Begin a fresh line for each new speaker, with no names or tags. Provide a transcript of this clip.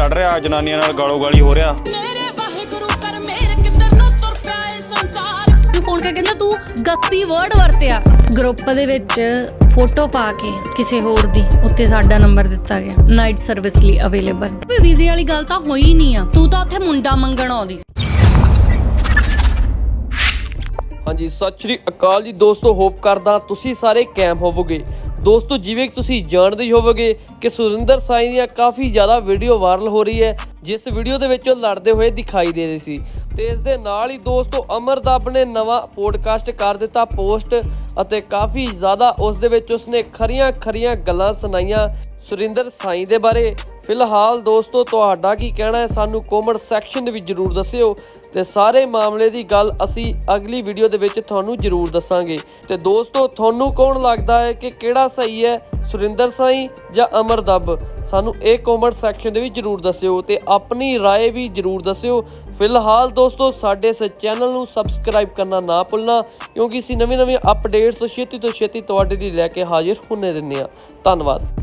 ਕੱਢ ਰਿਹਾ ਜਨਾਨੀਆਂ ਨਾਲ ਗਾਲੋ ਗਾਲੀ ਹੋ ਰਿਹਾ।
ਮੇਰੇ ਵਾਹਿਗੁਰੂ ਕਰ ਮੇਰੇ ਕਿੱਧਰ ਨੂੰ ਤੁਰ ਪਿਆ ਏ ਸੰਸਾਰ?
ਨੂੰ ਫੋਨ ਕਰਕੇ ਕਹਿੰਦਾ ਤੂੰ ਗਲਤੀ ਵਰਡ ਵਰਤਿਆ। ਗਰੁੱਪ ਦੇ ਵਿੱਚ ਫੋਟੋ ਪਾ ਕੇ ਕਿਸੇ ਹੋਰ ਦੀ ਉੱਤੇ ਸਾਡਾ ਨੰਬਰ ਦਿੱਤਾ ਗਿਆ। ਨਾਈਟ ਸਰਵਿਸ ਲਈ ਅਵੇਲੇਬਲ ਵੀ ਵੀਜ਼ੇ ਵਾਲੀ ਗੱਲ ਤਾਂ ਹੋਈ ਨਹੀਂ ਆ। ਤੂੰ ਤਾਂ ਉੱਥੇ ਮੁੰਡਾ ਮੰਗਣ ਆਉਂਦੀ ਸੀ।
ਹਾਂਜੀ ਸਤਿ ਸ਼੍ਰੀ ਅਕਾਲ ਜੀ ਦੋਸਤੋ ਹੋਪ ਕਰਦਾ ਤੁਸੀਂ ਸਾਰੇ ਕੈਮ ਹੋਵੋਗੇ। ਦੋਸਤੋ, ਜਿਵੇਂ ਕਿ ਤੁਸੀਂ ਜਾਣਦੇ ਹੀ ਹੋਵੋਗੇ ਕਿ ਸੁਰਿੰਦਰ ਸਾਈ ਦੀਆਂ ਕਾਫੀ ਜ਼ਿਆਦਾ ਵੀਡੀਓ ਵਾਇਰਲ ਹੋ ਰਹੀ ਹੈ, ਜਿਸ ਵੀਡੀਓ ਦੇ ਵਿੱਚ ਉਹ ਲੜਦੇ ਹੋਏ ਦਿਖਾਈ ਦੇ ਰਹੇ ਸੀ। ਤੇ ਇਸ ਦੇ ਨਾਲ ਹੀ ਦੋਸਤੋ ਅਮਰਦਬ ਨੇ ਨਵਾਂ ਪੋਡਕਾਸਟ ਕਰ ਦਿੱਤਾ ਪੋਸਟ ਅਤੇ ਕਾਫੀ ਜ਼ਿਆਦਾ ਉਸ ਦੇ ਵਿੱਚ ਉਸਨੇ ਖਰੀਆਂ ਖਰੀਆਂ ਗੱਲਾਂ ਸੁਣਾਈਆਂ ਸੁਰਿੰਦਰ ਸਾਈਂ ਦੇ ਬਾਰੇ। ਫਿਲਹਾਲ ਦੋਸਤੋ, ਤੁਹਾਡਾ ਕੀ ਕਹਿਣਾ ਹੈ? ਸਾਨੂੰ ਕਮੈਂਟ ਸੈਕਸ਼ਨ ਦੇ ਵਿੱਚ ਜਰੂਰ ਦੱਸਿਓ ਤੇ ਸਾਰੇ ਮਾਮਲੇ ਦੀ ਗੱਲ ਅਸੀਂ ਅਗਲੀ ਵੀਡੀਓ ਦੇ ਵਿੱਚ ਤੁਹਾਨੂੰ ਜਰੂਰ ਦੱਸਾਂਗੇ। ਤੇ ਦੋਸਤੋ, ਤੁਹਾਨੂੰ ਕੌਣ ਲੱਗਦਾ ਹੈ ਕਿ ਕਿਹੜਾ ਸਹੀ ਹੈ? ਸੁਰਿੰਦਰ ਸਾਈ ਜਾਂ ਅਮਰਦਬ ਸਾਨੂੰ ਇਹ ਕਮੈਂਟ ਸੈਕਸ਼ਨ ਦੇ ਵਿੱਚ ਜਰੂਰ ਦੱਸਿਓ ਤੇ ਆਪਣੀ رائے ਵੀ ਜਰੂਰ ਦੱਸਿਓ ਫਿਲਹਾਲ ਦੋਸਤੋ ਸਾਡੇ ਇਸ ਚੈਨਲ ਨੂੰ ਸਬਸਕ੍ਰਾਈਬ ਕਰਨਾ ਨਾ ਭੁੱਲਣਾ ਕਿਉਂਕਿ ਅਸੀਂ ਨਵੇਂ ਨਵੇਂ ਅਪਡੇਟਸ ਛੇਤੀ ਤੋਂ ਛੇਤੀ ਤੁਹਾਡੇ ਲਈ ਲੈ ਕੇ ਹਾਜ਼ਰ ਹੁੰਨੇ ਰਹਿੰਦੇ ਹਾਂ ਧੰਨਵਾਦ